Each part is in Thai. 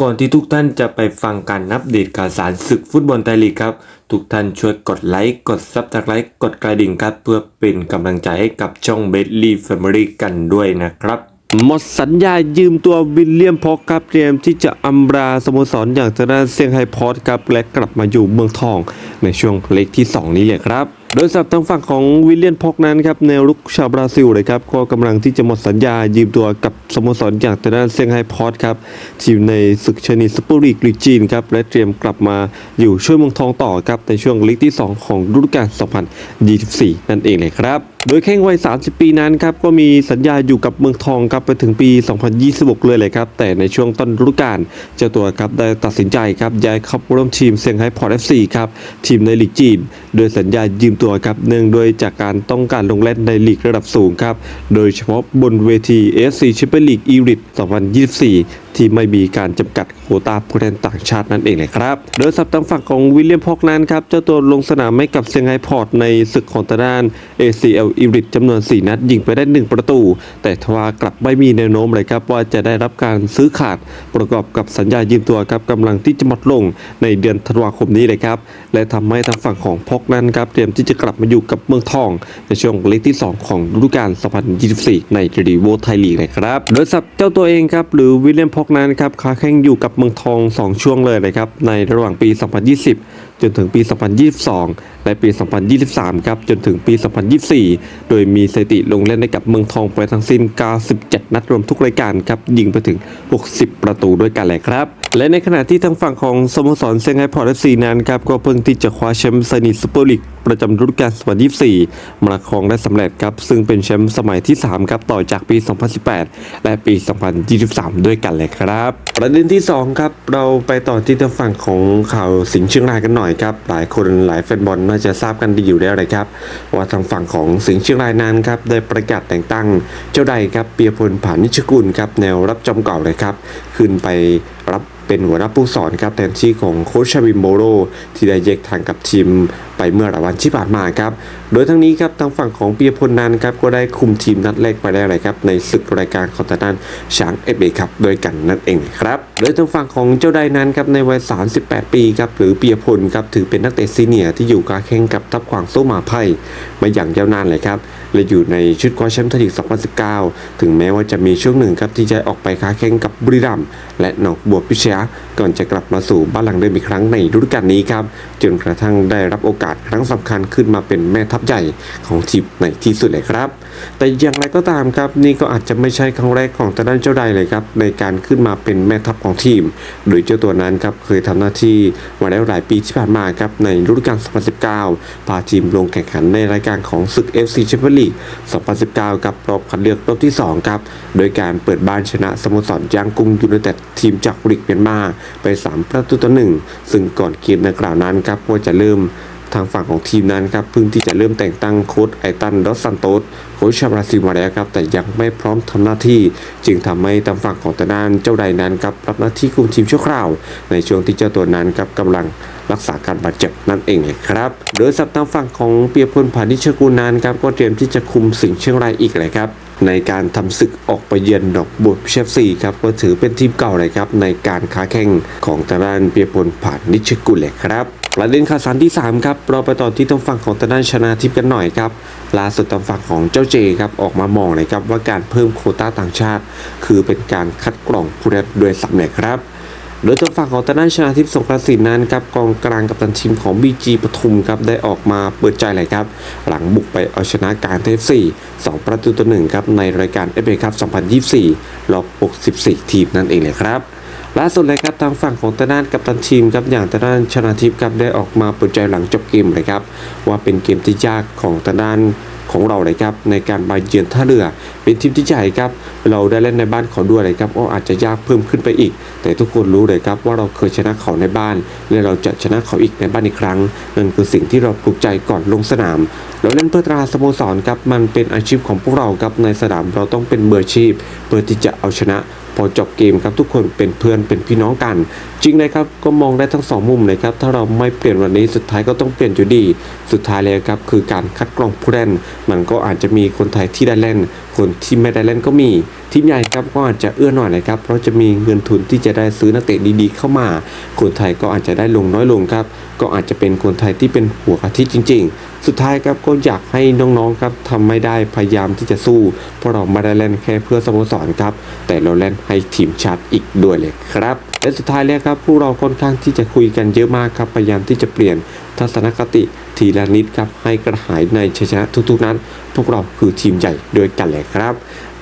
ก่อนที่ทุกท่านจะไปฟังการนับเดตข่าวสารศึกฟุตบอลไทยลีกครับ ทุกท่านช่วยกดไลค์ กดซับสไครต์กดกระดิ่งครับ เพื่อเป็นกำลังใจให้กับช่องเบสลีแฟมิลี่กันด้วยนะครับ หมดสัญญายืมตัววิลเลียมพอกครับเตรียมที่จะอำลาสโมสรอย่างทางด้าเซี่ยงไฮ้พอร์ตครับและกลับมาอยู่เมืองทองในช่วงเล็กที่ 2 นี้เลยครับ โดยสำหรับทางฝั่งของวิลเลียนพอกนั้นครับแนวรุกชาวบราซิลเลยครับก็กำลังที่จะหมดสัญญายืมตัวกับสโมสรอย่างทางด้านเซี่ยงไฮ้พอร์ตครับทีมในศึกชนิดสปอร์ตกลีกจีนครับและเตรียมกลับมาอยู่ช่วยเมืองทองต่อครับในช่วงลีกที่ 2 ของฤดูกาล2024 นั่นเองเลยครับ โดยแข้งวัย 30 ปีนั้นครับก็มีสัญญาอยู่กับเมืองทองครับไปถึงปี 2026 เลยเลยครับ แต่ในช่วงต้นฤดูกาลเจ้าตัวครับได้ตัดสินใจครับย้ายเข้าร่วมทีมเซี่ยงไฮ้พอร์ตเอฟซีครับทีมในลีกจีน โดยสัญญายืมตัวครับเนื่องโดยจากการต้องการลงเล่นในลีกระดับสูงครับโดยเฉพาะบนเวที AFC Champions League e r i t 2024 ที่ไม่มีการจำกัดโควตาผู้เล่นต่างชาตินั่นเองเลยครับโดยสับทางฝั่งของวิลเลียมพอกนั้นครับเจ้าตัวลงสนามให้กับเซี่ยงไฮ้พอร์ตในศึกของตะด้าน ACL e r i t จำนวน 4 นัดยิงไปได้ 1 ประตู แต่ทว่ากลับไม่มีแนวโน้มเลยครับว่าจะได้รับการซื้อขาดประกอบกับสัญญายืมตัวครับกำลังที่จะหมดลงในเดือนธันวาคมนี้เลยครับและทำให้ทางฝั่งของพอกนั้นครับเตรียมที่จะกลับมาอยู่กับเมืองทอง ในช่วงเล็กที่ 2 ของฤดูกาล 2024 ในรีโวไทยลีกเลยครับโดยสับเจ้าตัวเองครับหรือวิลเลียมพอกนั้นครับค้าแข่งอยู่กับเมืองทอง 2 ช่วงเลยนะครับในระหว่างปี 2020 จนถึงปี 2022 และปี 2023 ครับจนถึงปี 2024 โดยมีสถิติลงเล่นให้กับเมืองทองไปทั้งสิ้น 97 นัดรวมทุกรายการครับยิงไปถึง 60 ประตูด้วยกันเลยครับ และในขณะที่ทางฝั่งของสโมสรเซี่ยงไฮ้พอร์ตเอฟซีนั้นครับก็เพิ่งที่จะคว้าแชมป์ไซนิสเปอร์ลีกประจำฤดูกาล2024 มาครองได้สำเร็จครับซึ่งเป็นแชมป์สมัยที่ 3 ครับต่อจากปี 2018 และปี 2023 ด้วยกันเลยครับ ประเด็นที่ 2 ครับ เราไปต่อที่ทางฝั่งของข่าวสิงห์เชียงรายกันหน่อยครับ หลายคนหลายแฟนบอลน่าจะทราบกันดีอยู่แล้วเลยครับ ว่าทางฝั่งของสิงห์เชียงรายนั้นครับได้ประกาศแต่งตั้งเจ้าใดครับเปียพลผานิชกุลครับแนวรับจอมเก่าเลยครับขึ้นไป รับเป็นหัวหน้าผู้สอนครับแทนที่ของโคชชาวิมโบโรที่ได้แยกทางกับทีมไปเมื่อหลายวันที่ผ่านมาครับ โดยทั้งนี้ครับทางฝั่งของเปียพลนันครับก็ได้คุมทีมนัดแรกไปได้เลยครับในศึกรายการของทานช้างเอฟเอครับโดยกันนั่นเองครับ โดยทางฝั่งของเจ้าใดนั้นครับในวัย 38 ปีครับหรือเปียพลครับถือเป็นนักเตะซีเนียร์ที่อยู่การแข่งกับทัพขวางโซมาไพ่มาอย่างยาวนานเลยครับ และอยู่ในชุดคว้าแชมป์ไทยลีก 2019 ถึงแม้ว่าจะมีช่วงหนึ่งครับที่จะออกไปค้าแข่งกับบุรีรัมย์และหนองบัวพิชยาก่อนจะกลับมาสู่บ้านหลังเดิมอีกครั้งในฤดูกาลนี้ครับ จนกระทั่งได้รับโอกาสครั้งสำคัญขึ้นมาเป็นแม่ทัพใหญ่ของทีมในที่สุดเลยครับ แต่อย่างไรก็ตามครับ นี่ก็อาจจะไม่ใช่ครั้งแรกของทางด้านเจ้าใดเลยครับ ในการขึ้นมาเป็นแม่ทัพของทีม โดยเจ้าตัวนั้นครับเคยทำหน้าที่มาแล้วหลายปีที่ผ่านมาครับในฤดูกาล 2019 พาทีมลงแข่งขันในรายการของศึก FC Champions League 2019 กับรอบคัดเลือกรอบที่ 2 ครับ โดยการเปิดบ้านชนะสโมสรยางกุ้งยูไนเต็ดทีมจากลีกเมียนมาไป 3 ประตูต่อหนึ่งซึ่งก่อนเกมในกล่าวนั้นครับก็จะเริ่มทางฝั่งของทีมนั้นครับเพิ่งที่จะเริ่มแต่งตั้งโค้ชไอตันดอสซันโตสโค้ชชาวบราซิลมาแล้วครับแต่ยังไม่พร้อมทำหน้าที่ จึงทำให้ทางฝั่งของตาด้านเจ้าใดนั้นครับรับหน้าที่คุมทีมชั่วคราว ในช่วงที่เจ้าตัวนั้นครับกำลังรักษาการบาดเจ็บนั่นเองเครับโดยสับทางฝั่งของเปียพลพานิชกุลนั้นครับก็เตรียมที่จะคุมสิงห์เชียงรายอีกเลยครับ ในการทำศึกออกไปเยือนดอกบัวเชฟซีครับก็ถือเป็นทีมเก่าเลยครับในการค้าแข่งของตางด้านเปียพลผ่านนิชกุลเลยครับประเด็นข่าวสารที่ 3 ครับเราไปต่อที่ทางฝั่งของตางด้านชนะทิพย์กันหน่อยครับล่าสุดทางฝั่งของเจ้าเจครับออกมามองเลยครับว่าการเพิ่มโควต้าต่างชาติ คือเป็นการคัดกรองผู้เล่นโดยสำเร็จครับ โดยทางฝั่งของทางด้านชนะทิพย์สงกรานต์สินนั้นครับกองกลางกับตันทีมของ BG ปทุมครับได้ออกมาเปิดใจเลยครับ หลังบุกไปเอาชนะการเทฟสี่2ประตูต่อหนึ่งครับในรายการ FA ครับ2024รอบ64 ทีมนั่นเองเลยครับล่าสุดเลยครับทางฝั่งของตาด้านกัปตันทีมครับอย่างตาด้านชนะทิพย์ครับได้ออกมาเปิดใจหลังจบเกมเลยครับว่าเป็นเกมที่ยากของตาด้าน ของเราเลยครับในการมาเยือนท่าเรือ เป็นทีมที่ใหญ่ครับเราได้เล่นในบ้านเขาด้วยเลยครับก็อาจจะยากเพิ่มขึ้นไปอีก แต่ทุกคนรู้เลยครับว่าเราเคยชนะเขาในบ้าน และเราจะชนะเขาอีกในบ้านอีกครั้งนั่นคือสิ่งที่เราปลุกใจก่อนลงสนาม เราเล่นเพื่อตราสโมสรครับมันเป็นอาชีพของพวกเราครับในสนามเราต้องเป็นมืออาชีพ เพื่อที่จะเอาชนะ พอจบเกมครับทุกคนเป็นเพื่อนเป็นพี่น้องกัน จริงเลยครับก็มองได้ทั้งสองมุมเลยครับถ้าเราไม่เปลี่ยนวันนี้สุดท้ายก็ต้องเปลี่ยนอยู่ดี สุดท้ายแล้วครับคือการคัดกรองผู้เล่น มันก็อาจจะมีคนไทยที่ได้เล่น คนที่ไม่ได้เล่นก็มีทีมใหญ่ครับก็อาจจะเอื้อหน่อยนะครับเพราะจะมีเงินทุนที่จะได้ซื้อนักเตะดีๆ เข้ามา คนไทยก็อาจจะได้ลงน้อยลงครับ ก็อาจจะเป็นคนไทยที่เป็นหัวกะทิจริง ๆ สุดท้ายครับก็อยากให้น้องๆครับทำไม่ได้พยายามที่จะสู้ เพราะเราไม่ได้เล่นแค่เพื่อสโมสรครับ แต่เราเล่นให้ทีมชาติอีกด้วยเลยครับและสุดท้ายแล้วครับพวกเราค่อนข้างที่จะคุยกันเยอะมากครับ พยายามที่จะเปลี่ยนทัศนคติทีละนิดครับ ให้กระหายในชัยชนะทุกๆนั้น พวกเราคือทีมใหญ่ด้วยกันเลยครับ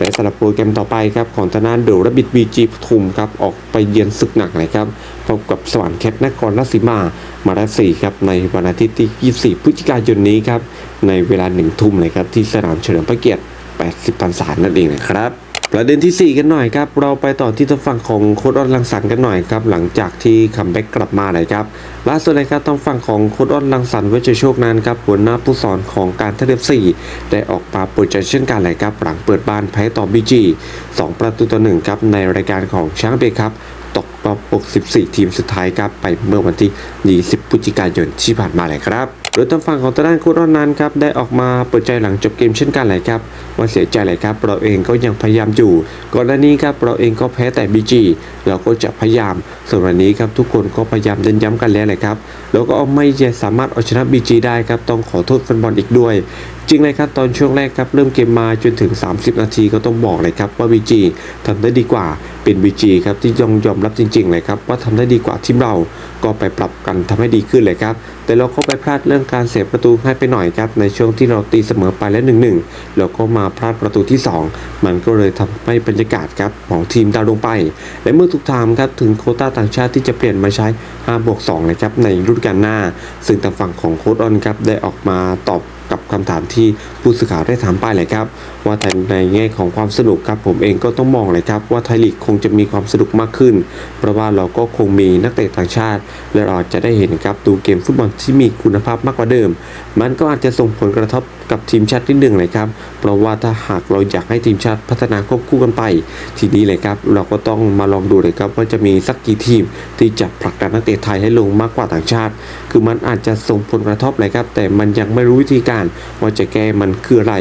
แต่สำหรับโปรแกรมต่อไปครับของทางด้านเดลระบิดบีจีปทุมครับออกไปเยือนศึกหนักเลยครับพบกับสวรรค์แคทนครราชสีมามาราสีครับในวันอาทิตย์ที่ 24 พฤศจิกายนนี้ครับในเวลาหนึ่งทุ่มเลยครับที่สนามเฉลิมพระเกียรติ 80พรรษานั่นเองนะครับ ประเด็นทีสี่ 4 กันหน่อยครับ เราไปต่อที่ทางฝั่งของโค้ดออนลังสรรค์กันหน่อยครับ หลังจากที่คัมแบ็กกลับมาเลยครับล่าสุดเลยครับทางฝั่งของโค้ดออนลังสรรค์เวชโชคนั้นครับหัวหน้าผู้สอนของการทเทเลฟสี่ได้ออกมาเปิดใจเช่นกันเลยครับ หลังเปิดบ้านแพ้ต่อบีจีสองประตูต่อหนึ่งครับในรายการของช้างเบครับตกรอบ 64 ทีมสุดท้ายครับไปเมื่อวันที่ 20 พฤศจิกายนที่ผ่านมาเลยครับ โดยทางฝั่งของตาด้านโค้ชอ้อนนั้นครับได้ออกมาเปิดใจหลังจบเกมเช่นกันเลยครับว่าเสียใจเลยครับเราเองก็ยังพยายามอยู่ก่อนหน้านี้ครับเราเองก็แพ้แต่บีจีเราก็จะพยายามส่วนวันนี้ครับทุกคนก็พยายามเน้นย้ำกันแล้วเลยครับแล้วก็ไม่สามารถเอาชนะบีจีได้ครับต้องขอโทษแฟนบอลอีกด้วยจริงเลยครับตอนช่วงแรกครับเริ่มเกมมาจนถึง 30 นาทีก็ต้องบอกเลยครับว่าบีจีทำได้ดีกว่าเป็นบีจีครับที่ยอมยอมรับจริงๆเลยครับว่าทำได้ดีกว่าทีมเราก็ไปปรับกันทำให้ดีขึ้นเลยครับแต่เราก็ไปพลาดเรื่องการเสียประตูให้ไปหน่อยครับในช่วงที่เราตีเสมอไปแล้วหนึ่งหนึ่งเราก็มาพลาดประตูที่ 2 มันก็เลยทำให้บรรยากาศครับของทีมดาวลงไป และเมื่อถูกถามครับถึงโคต้าต่างชาติที่จะเปลี่ยนมาใช้5บวก2นะครับในฤดูกาลหน้า ซึ่งทางฝั่งของโค้ดออนครับได้ออกมาตอบกับ คำถามที่ผู้สื่อข่าวได้ถามไปเลยครับ ว่าแต่ในแง่ของความสนุกครับผมเองก็ต้องมองเลยครับว่าไทยลีกคงจะมีความสนุกมากขึ้น เพราะว่าเราก็คงมีนักเตะต่างชาติ และเราจะได้เห็นครับดูเกมฟุตบอลที่มีคุณภาพมากกว่าเดิม มันก็อาจจะส่งผลกระทบกับทีมชาตินิดหนึ่งเลยครับ เพราะว่าถ้าหากเราอยากให้ทีมชาติพัฒนาควบคู่กันไป ทีนี้เลยครับ เราก็ต้องมาลองดูเลยครับว่าจะมีสักกี่ทีมที่จะผลักดันนักเตะไทยให้ลงมากกว่าต่างชาติ คือมันอาจจะส่งผลกระทบเลยครับ แต่มันยังไม่รู้วิธีการว่าจะแก้มันคืออะไร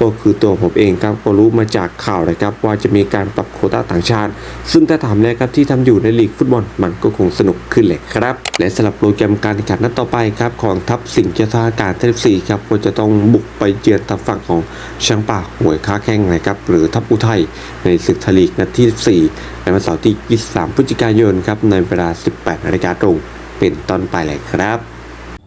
ก็คือตัวผมเองครับก็รู้มาจากข่าวเลยครับว่าจะมีการปรับโคต้าต่างชาติ ซึ่งถ้าถามแล้วครับที่ทำอยู่ในลีกฟุตบอลมันก็คงสนุกขึ้นเลยครับ และสำหรับโปรแกรมการแข่งขันนัดต่อไปครับของทัพสิงห์เจ้าท่ากาศเทพซีครับก็จะต้องบุกไปเยือนทางฝั่งของช้างป่าหวยค้าแข้งนะครับหรือทัพอุทัยในศึกทลีกนัดที่4ในวันเสาร์ที่ 23 พฤศจิกายนครับในเวลา 18นาฬิกาตรงเป็นต้นไปเลยครับ